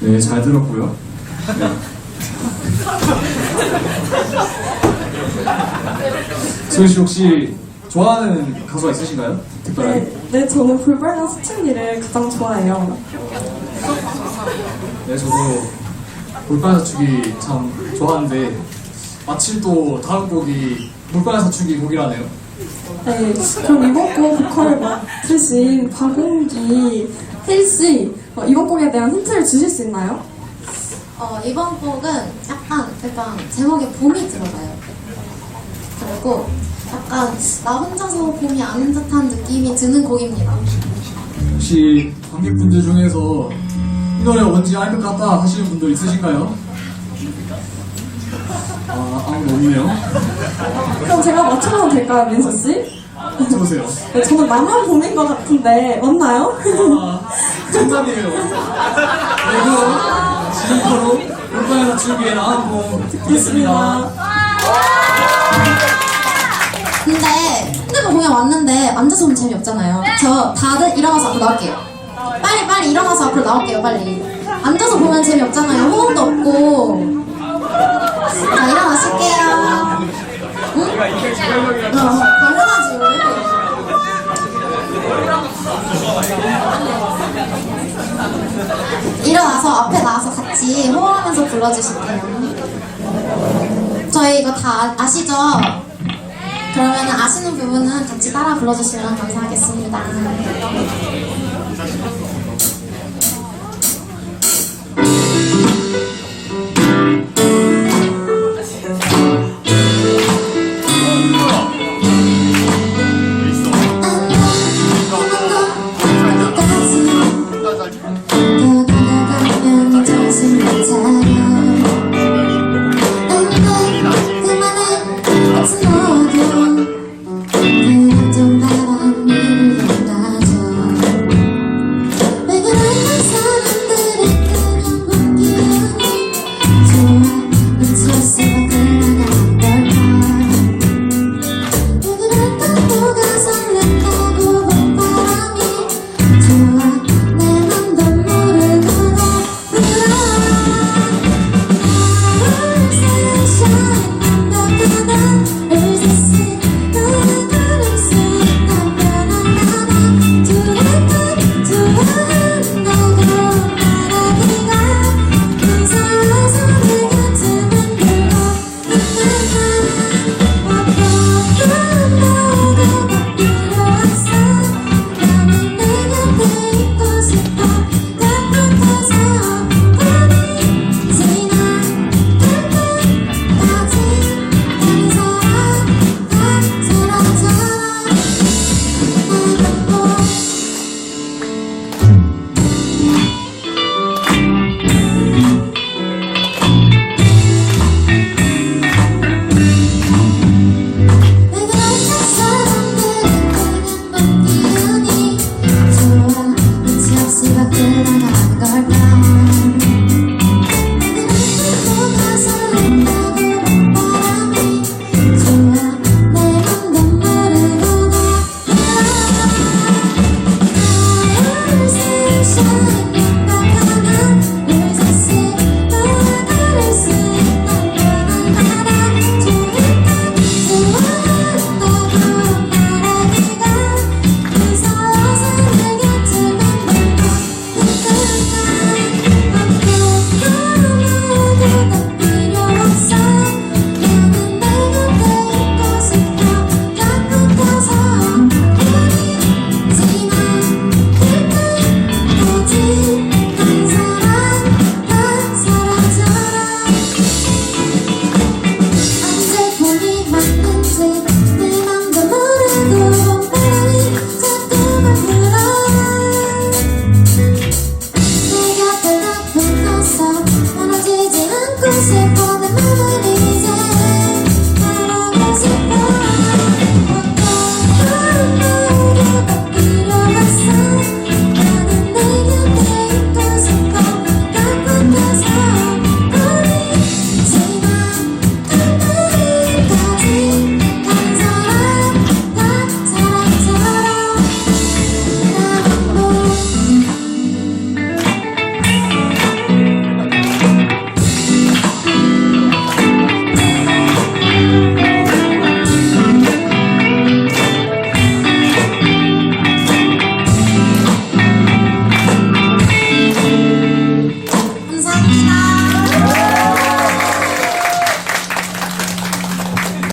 네, 잘 들었고요. 네. 소희 씨 혹시 좋아하는 가수가 있으신가요? 특별하게? 네, 네, 저는 불발과 수춘이를 가장 좋아해요. 네, 저도 물가의 사축이 참 좋아하는데 마침 또 다음 곡이 물가의 사축이 곡이라네요. 네, 그럼 이번 곡 보컬을 맡으신 박용기 혜씨 어, 이번 곡에 대한 힌트를 주실 수 있나요? 어, 이번 곡은 약간 일단 제목에 봄이 들어가요. 그리고 약간 나 혼자서 봄이 아닌 듯한 느낌이 드는 곡입니다. 혹시 관객분들 중에서 이 노래 뭔지 알 것 같다 하시는 분들 있으신가요? 아, 아무도 없네요. 그럼 제가 맞춰봐도 될까요, 민서 씨? 들어오세요. 네, 저는 나만 봄인 것 같은데 맞나요? 아, 정답이에요. 그리고 지금부로 물가의 사축의 나한곡 듣겠습니다. 근데 핸드폰 공연 왔는데 앉아서 보면 재미없잖아요. 저 다들 일어나서 앞으로 나올게요. 빨리 빨리 일어나서 앞으로 나올게요 빨리. 앉아서 보면 재미없잖아요. 호흡도 없고. 자 일어나실게요. 일어나서 앞에 나와서 같이 호흡하면서 불러주실게요. 저희 이거 다 아시죠? 그러면 아시는 부분은 같이 따라 불러주시면 감사하겠습니다. 정